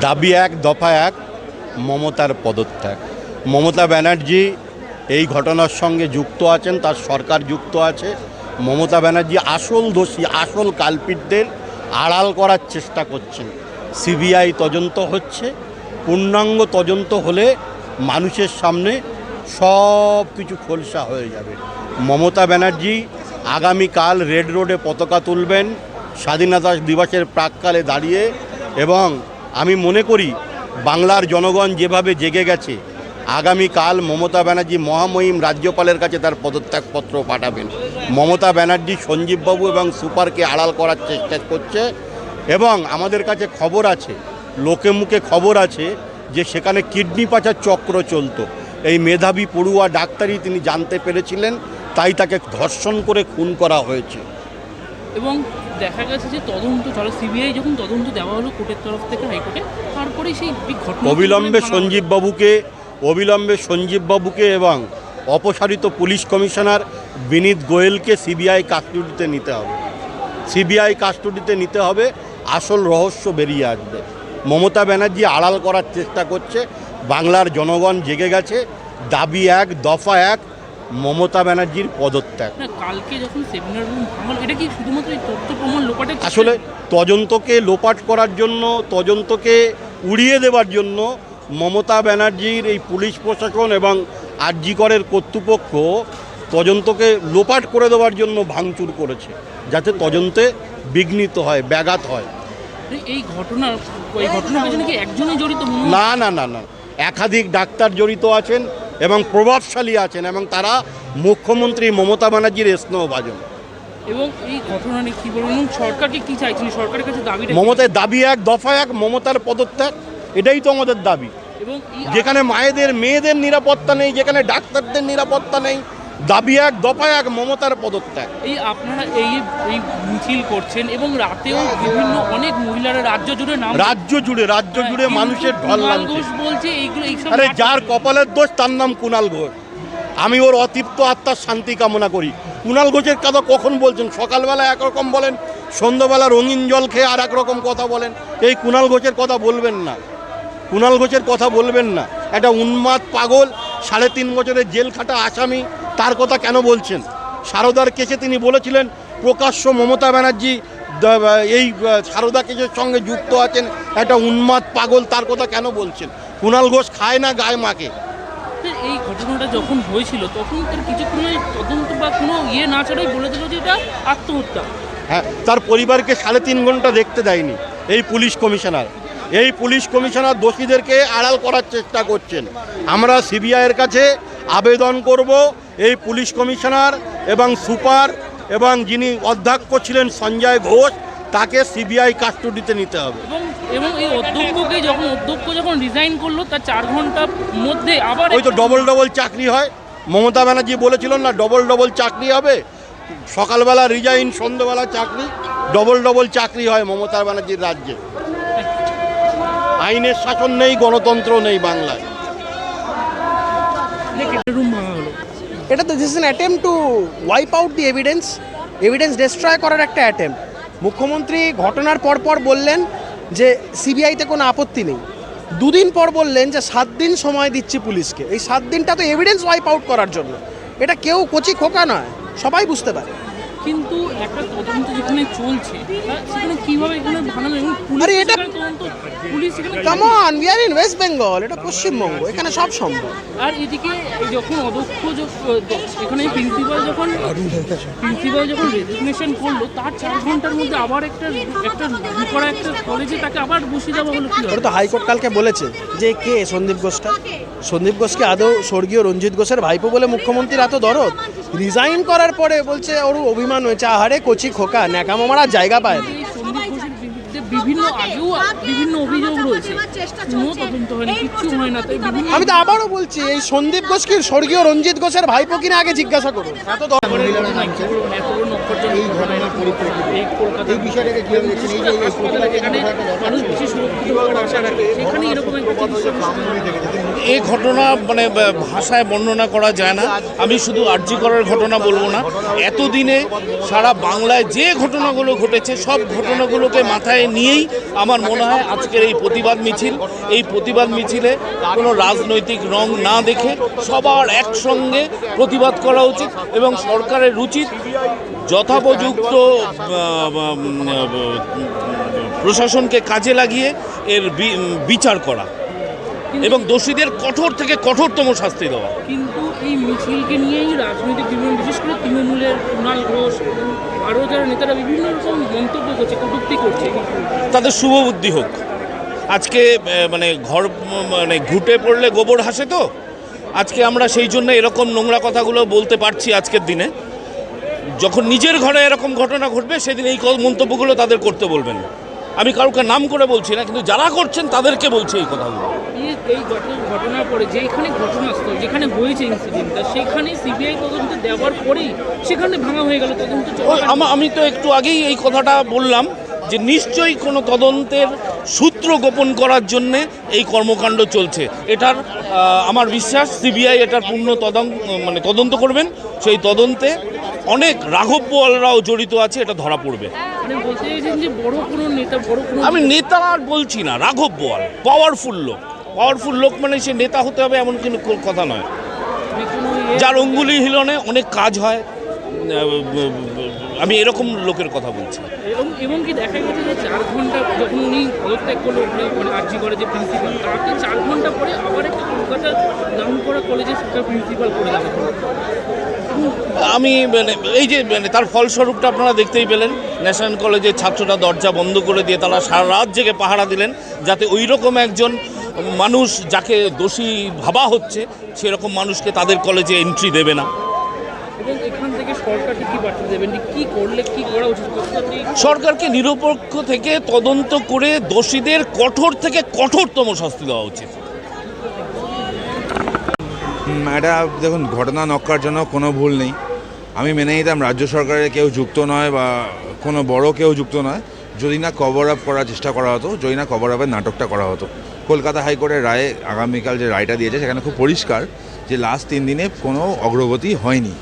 দাবি এক, দফা এক, মমতার পদত্যাগ। মমতা ব্যানার্জি এই ঘটনার সঙ্গে যুক্ত আছেন, তার সরকার যুক্ত আছে। মমতা ব্যানার্জি আসল দোষী, আসল কালপিটদের আড়াল করার চেষ্টা করছেন। সিবিআই তদন্ত হচ্ছে, পূর্ণাঙ্গ তদন্ত হলে মানুষের সামনে সব কিছু খোলসা হয়ে যাবে। মমতা ব্যানার্জি আগামীকাল রেড রোডে পতাকা তুলবেন, স্বাধীনতা দিবসের প্রাককালে দাঁড়িয়ে এবং আমি মনে করি বাংলার জনগণ যেভাবে জেগে গেছে, আগামীকাল মমতা ব্যানার্জি মহামহিম রাজ্যপালের কাছে তার পদত্যাগপত্র পাঠাবেন। মমতা ব্যানার্জি সঞ্জীববাবু এবং সুপারকে আড়াল করার চেষ্টা করছে এবং আমাদের কাছে খবর আছে, লোকে মুখে খবর আছে যে সেখানে কিডনি পাচার চক্র চলতো। এই মেধাবী পড়ুয়া ডাক্তারই তিনি জানতে পেরেছিলেন, তাই তাকে ধর্ষণ করে খুন করা হয়েছে। এবং দেখা গেছে যে তদন্ত চলো সিবিআই যখন তদন্ত দেওয়া হলো কোর্টের তরফ থেকে হাইকোর্টে তারপরে সেই ঘটনা অবিলম্বে সঞ্জীববাবুকে অবিলম্বে সঞ্জীববাবুকে এবং অপসারিত পুলিশ কমিশনার বিনীত গোয়েলকে সিবিআই কাস্টডিতে নিতে হবে। সিবিআই কাস্টডিতে নিতে হবে আসল রহস্য বেরিয়ে আসবে। মমতা ব্যানার্জি আড়াল করার চেষ্টা করছে বাংলার জনগণ জেগে গেছে দাবি এক দফা এক মমতা ব্যানার্জির পদত্যাগ। কালকে যখন সেমিনার রুম এটা কি শুধুমাত্র তথ্য প্রমাণ লোপাটে আসলে তদন্তকে লোপাট করার জন্য তদন্তকে উড়িয়ে দেওয়ার জন্য মমতা ব্যানার্জির এই পুলিশ প্রশাসন এবং আরজিকরের কর্তৃপক্ষ তদন্তকে লোপাট করে দেওয়ার জন্য ভাঙচুর করেছে যাতে তদন্তে বিঘ্নিত হয় ব্যাঘাত হয়। এই ঘটনার এই ঘটনার পেছনে কি একজনই জড়িত হয়? না না না না। একাধিক ডাক্তার জড়িত আছেন এবং প্রভাবশালী আছেন এবং তারা মুখ্যমন্ত্রী মমতা ব্যানার্জির স্নেহভাজন। এবং এই ঘটনা নিয়ে কী বলুন? সরকারকে কী চাইছেন? সরকারের কাছে দাবি মমতার দাবি এক দফা এক মমতার পদত্যাগ এটাই তো আমাদের দাবি। এবং যেখানে মায়েদের মেয়েদের নিরাপত্তা নেই যেখানে ডাক্তারদের নিরাপত্তা নেই দাবি এক দফা এক মমতার পদত্যাগ। এই আপনারা এই এই মিছিল করছেন এবং রাতেও বিভিন্ন অনেক মহিলারা রাজ্য জুড়ে নাম রাজ্য জুড়ে রাজ্য জুড়ে মানুষের ঢল নামছে। বলছে এইগুলো এইসব আরে যার কপালের দোষ তার নাম কুণাল ঘোষ। আমি ওর অতৃপ্ত আত্মার শান্তি কামনা করি। কুণাল ঘোষের কথা কখন বলছেন? সকালবেলা একরকম বলেন সন্ধ্যাবেলা রঙিন জল খেয়ে আর একরকম কথা বলেন। এই কুণাল ঘোষের কথা বলবেন না। কুণাল ঘোষের কথা বলবেন না। একটা উন্মাদ পাগল সাড়ে তিন বছরের জেল খাটা আসামি তার কথা কেন বলছেন? সারদার কেসে তিনি বলেছিলেন প্রকাশ্য মমতা ব্যানার্জি এই সারদা কেসের সঙ্গে যুক্ত আছেন একটা উন্মাদ পাগল তার কথা কেন বলছেন? কুণাল ঘোষ খায় না গায়ে মাকে এই ঘটনাটা যখন হয়েছিল তখন তার কিছুক্ষণের তদন্ত বা কোনো ইয়ে না ছাড়াই বলে দিল যে এটা আত্মহত্যা। হ্যাঁ তার পরিবারকে সাড়ে তিন ঘণ্টা দেখতে দেয়নি এই পুলিশ কমিশনার। এই পুলিশ কমিশনার দোষীদেরকে আড়াল করার চেষ্টা করছেন। আমরা সিবিআইয়ের কাছে আবেদন করব এই পুলিশ কমিশনার এবং সুপার এবং যিনি অধ্যক্ষ ছিলেন সঞ্জয় ঘোষ তাকে সিবিআই কাস্টডিতে নিতে হবে। এবং এই অধ্যক্ষকে যখন অধ্যক্ষ যখন রিজাইন করল তার চার ঘণ্টার মধ্যে আবার ওই তো ডবল ডবল চাকরি হয়। মমতা ব্যানার্জি বলেছিলেন না ডবল ডবল চাকরি হবে। সকালবেলা রিজাইন সন্ধ্যেবেলা চাকরি ডবল ডবল চাকরি হয় মমতা ব্যানার্জির রাজ্যে। আইনের শাসন নেই, গণতন্ত্র নেই বাংলায়। এটা তো this in attempt to wipe out the evidence evidence destroy করার একটা অ্যাটেম্প মুখ্যমন্ত্রী ঘটনার পর পর বললেন যে সিবিআইতে কোনো আপত্তি নেই। দুদিন পর বললেন যে সাত দিন সময় দিচ্ছি পুলিশকে। এই সাত দিনটা তো এভিডেন্স ওয়াইপ আউট করার জন্য। এটা কেউ কচি খোকা নয়, সবাই বুঝতে পারে। কিন্তু একটা তদন্ত যেখানে চলছে সেখানে কীভাবে এখানে ভাঙালো এবং আরে এটা- তদন্ত police come on we are in West Bengal এটা পশ্চিমবঙ্গ এখানে সব সম্ভব। আর এদিকে যখন অধ্যক্ষ এখানে প্রিন্সিপাল যখন প্রিন্সিপাল যখন রেজিগনেশন করল তার চার ঘণ্টার মধ্যে আবার একটা একটা করা একটা কলেজে তাকে আবার বসিয়ে দেওয়া হলো কি তো হাইকোর্ট কালকে বলেছে যে কে সন্দীপ ঘোষটা? সন্দীপ ঘোষকে আদৌ স্বর্গীয় রঞ্জিত ঘোষের ভাইপো বলে মুখ্যমন্ত্রীর এত দরদ? রিজাইন করার পরে বলছে ওর অভিমান হয়েছে আহারে কচি খোকা ন্যাকামো আর জায়গা পায়। না এই সন্দীপ ঘোষের বিরুদ্ধে বিভিন্ন আগেও বিভিন্ন অভিযোগ রয়েছে। কোনো তদন্ত হয়নি কিচ্ছু হয় না তাই বিভিন্ন আমি তো আবারও বলছি এই সন্দীপ ঘোষকে স্বর্গীয় রঞ্জিত ঘোষের ভাইপো কিনা আগে জিজ্ঞাসা করুন। এত দরদ এই বিষয়টাকে কীভাবে দেখছেন? এই যে মানুষ বেশি সুরক্ষিত আশা রাখে। সেখানে এরকম এই ঘটনা মানে ভাষায় বর্ণনা করা যায় না। আমি শুধু আর্জি করার ঘটনা বলব না। এতদিনে সারা বাংলায় যে ঘটনাগুলো ঘটেছে সব ঘটনাগুলোকে মাথায় নিয়েই আমার মনে হয় আজকের এই প্রতিবাদ মিছিল এই প্রতিবাদ মিছিলে কোনো রাজনৈতিক রং না দেখে সবার একসঙ্গে প্রতিবাদ করা উচিত এবং সরকারের উচিত যথোপযুক্ত আহ, প্রশাসনকে কাজে লাগিয়ে এর বিচার করা এবং দোষীদের কঠোর থেকে কঠোরতম শাস্তি দেওয়া। কিন্তু এই মিছিলকে নিয়েই রাজনৈতিক বিভিন্ন বিশেষ করে তৃণমূলের কুণাল ঘোষ আরও যারা নেতারা বিভিন্ন রকম মন্তব্য করছে কটূক্তি করছে তাদের শুভ বুদ্ধি হোক। আজকে মানে ঘর মানে ঘুটে পড়লে গোবর হাসে তো? আজকে আমরা সেই জন্য এরকম নোংরা কথাগুলো বলতে পারছি আজকের দিনে। যখন নিজের ঘরে এরকম ঘটনা ঘটবে সেদিন এই মন্তব্যগুলো তাদের করতে বলবেন। আমি কাউকে নাম করে বলছি না কিন্তু যারা করছেন তাদেরকে বলছি এই কথাগুলো। এই ঘটনার পরে যেখানে ঘটনাস্থল যেখানে হয়েছে ইনসিডেন্টটা সেখানে সিবিআই তদন্ত দেওয়ার পরেই সেখানে ভাঙা হয়ে গেল তদন্ত আমা- আমি তো একটু আগেই এই কথাটা বললাম যে নিশ্চয়ই কোনো তদন্তের সূত্র গোপন করার জন্যে এই কর্মকাণ্ড চলছে। এটার আমার বিশ্বাস সিবিআই এটার পূর্ণ তদন্ত মানে তদন্ত করবেন। সেই তদন্তে অনেক রাঘব বোয়ালরাও জড়িত আছে এটা ধরা পড়বে। মানে আমি নেতা আর বলছি না রাঘব বোয়াল পাওয়ারফুল লোক। পাওয়ারফুল লোক মানে সে নেতা হতে হবে এমন কোনো কথা নয়। যার অঙ্গুলি হিলনে অনেক কাজ হয় আমি এরকম লোকের কথা বলছি। এবং এবং কি দেখা গেছে যে চার ঘণ্টা যখন উনি পদত্যাগ করল মানে আর্জি করে যে প্রিন্সিপাল তাকে চার ঘণ্টা পরে আবার একটা কলকাতার নাম করা কলেজে সেটা প্রিন্সিপাল করে দেওয়া আমি মানে এই যে মানে তার ফলস্বরূপটা আপনারা দেখতেই পেলেন। ন্যাশনাল কলেজের ছাত্ররা দরজা বন্ধ করে দিয়ে তারা সারা রাত জেগে পাহারা দিলেন যাতে ওই রকম একজন মানুষ যাকে দোষী ভাবা হচ্ছে সেরকম মানুষকে তাদের কলেজে এন্ট্রি দেবে না। এখান থেকে সরকারকে কি বার্তা দেবেন? কি করলে কি করা উচিত? সরকারকে নিরপেক্ষ থেকে তদন্ত করে দোষীদের কঠোর থেকে কঠোরতম শাস্তি দেওয়া উচিত। এটা দেখুন, ঘটনা নক্কার জন্য কোনো ভুল নেই। আমি মেনে নিতাম, রাজ্য সরকারের কেউ যুক্ত নয় বা কোনো বড় কেউ যুক্ত নয়। যদি না কভার আপ করার চেষ্টা করা হতো, যদি না কভার আপের নাটকটা করা হতো। কলকাতা হাইকোর্টের রায়ে আগামীকাল যে রায়টা দিয়েছে, সেখানে খুব পরিষ্কার যে লাস্ট তিন দিনে কোনো অগ্রগতি হয়নি।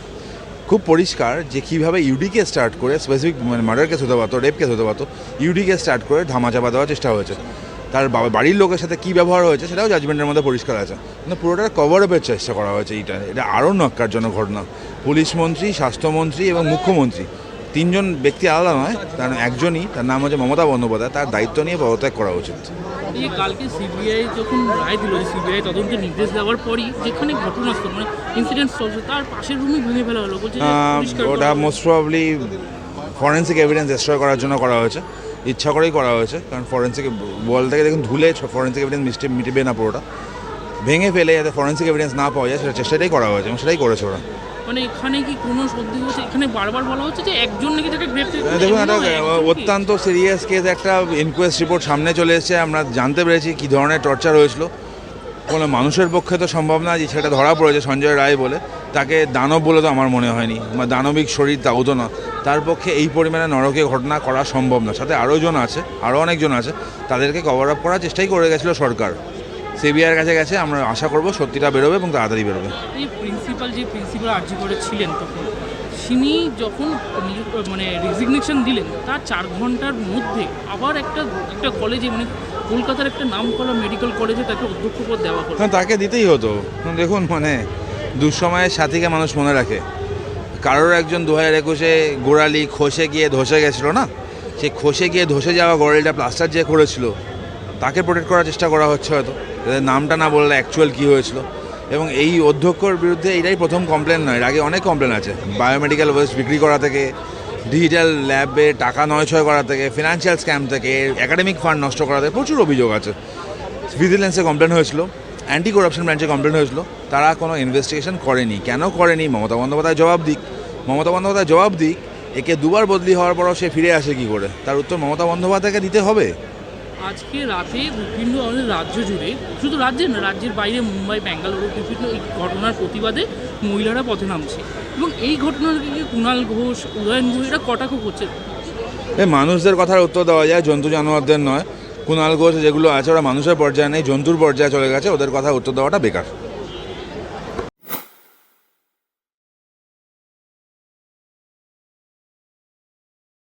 খুব পরিষ্কার যে কীভাবে ইউডিকে স্টার্ট করে স্পেসিফিক মানে মার্ডার কেস হতে পারতো রেপ কেস হতে পারতো ইউডিকে স্টার্ট করে ধামাচাপা দেওয়ার চেষ্টা হয়েছে। তার বাড়ির লোকের সাথে কী ব্যবহার হয়েছে সেটাও জাজমেন্টের মধ্যে পরিষ্কার আছে। কিন্তু পুরোটা কভার আপের চেষ্টা করা হয়েছে এইটা। এটা আরও নক্কারজনক ঘটনা। পুলিশ মন্ত্রী স্বাস্থ্যমন্ত্রী এবং মুখ্যমন্ত্রী। তিনজন ব্যক্তি আলাদা নয় তার একজনই তার নাম হচ্ছে মমতা বন্দ্যোপাধ্যায়। তার দায়িত্ব নিয়ে পদত্যাগ করা উচিত। এই কালকে সিবিআই যখন রায় দিল সিবিআই তদন্তের নির্দেশ দেওয়ার পরই যেখানে ঘটনাস্থল মানে ইনসিডেন্ট চলছে তার পাশের রুমই ভেঙে ফেলা হলো। বলছে ওটা most probably forensic evidence destroy করার জন্য করা হয়েছে। ইচ্ছা করেই করা হয়েছে কারণ ফরেন্সিক বল থেকে দেখুন ধুলে ফরেন্সিক এভিডেন্স মিস্টে মিটবে না পুরোটা। ভেঙে ফেলে যাতে ফরেন্সিক এভিডেন্স না পাওয়া যায় সেটা চেষ্টাটাই করা হয়েছে এবং সেটাই করেছে ওরা। মানে এখানে কি কোনো হচ্ছে? এখানে বারবার বলা হচ্ছে যে একজন নাকি তাকে গ্রেপ্তার দেখুন একটা অত্যন্ত সিরিয়াস কেস একটা ইনকোয়েস্ট রিপোর্ট সামনে চলে এসেছে আমরা জানতে পেরেছি কী ধরনের টর্চার হয়েছিল। কোনো মানুষের পক্ষে তো সম্ভব না যে সেটা ধরা পড়েছে সঞ্জয় রায় বলে। তাকে দানব বলে তো আমার মনে হয়নি। বা দানবিক শরীর তাও তো না। তার পক্ষে এই পরিমাণে নরকে ঘটনা করা সম্ভব না। সাথে আরও জন আছে, আরও অনেকজন আছে, তাদেরকে কভার আপ করার চেষ্টাই করে গেছিল সরকার। সিবিআইয়ের কাছে গেছে, আমরা আশা করব সত্যিটা বেরোবে এবং তাড়াতাড়ি বেরোবে। প্রিন্সিপাল যে প্রিন্সিপাল আর্জি করে ছিলেন তখন, তিনি যখন মানে রেজিগনেশন দিলেন, তার চার ঘণ্টার মধ্যে আবার একটা একটা কলেজে মানে কলকাতার একটা নাম করা মেডিকেল কলেজে তাকে অধ্যক্ষ পদ দেওয়া হলো। হ্যাঁ তাকে দিতেই হতো। দেখুন মানে দুঃসময়ের সাথীকে মানুষ মনে রাখে। কারোর একজন দু হাজার একুশে গোড়ালি খসে গিয়ে ধসে গেছিল না? সে খসে গিয়ে ধসে যাওয়া গোড়ালিটা প্লাস্টার যে করেছিল, তাকে প্রোটেক্ট করার চেষ্টা করা হচ্ছে হয়তো। নামটা না বললে অ্যাকচুয়াল কী হয়েছিল? এবং এই অধ্যক্ষর বিরুদ্ধে এটাই প্রথম কমপ্লেন নয়, এর আগে অনেক কমপ্লেন আছে। বায়োমেডিক্যাল ওয়েস্ট বিক্রি করা থেকে ডিজিটাল ল্যাবে টাকা নয় ছয় করা থেকে ফিনান্সিয়াল স্ক্যাম থেকে একাডেমিক ফান্ড নষ্ট করা থেকে প্রচুর অভিযোগ আছে। ভিজিলেন্সে কমপ্লেন হয়েছিল অ্যান্টি করাপশন ব্রাঞ্চে কমপ্লেন হয়েছিল, তারা কোনো ইনভেস্টিগেশন করেনি। কেন করেনি? মমতা বন্দ্যোপাধ্যায় জবাব দিক। মমতা বন্দ্যোপাধ্যায় জবাব দিক, একে দুবার বদলি হওয়ার পরও সে ফিরে আসে কি করে? তার উত্তর মমতা বন্দ্যোপাধ্যায়কে দিতে হবে। আজকে রাতে বিভিন্ন আমাদের রাজ্য জুড়ে, শুধু রাজ্যের না, রাজ্যের বাইরে মুম্বাই, ব্যাঙ্গালুরু, বিভিন্ন ঘটনার প্রতিবাদে মহিলারা পথে নামছে। এবং এই ঘটনাকে কুণাল ঘোষ, উদয়ন ঘোষ, এরা কটাক্ষ করছে? মানুষদের কথার উত্তর দেওয়া যায়, জন্তু জানোয়ারদের নয়। কুণাল ঘোষ যেগুলো আছে, ওরা মানুষের পর্যায়ে নেই, জন্তুর পর্যায়ে চলে গেছে, ওদের কথা উত্তর দেওয়াটা বেকার।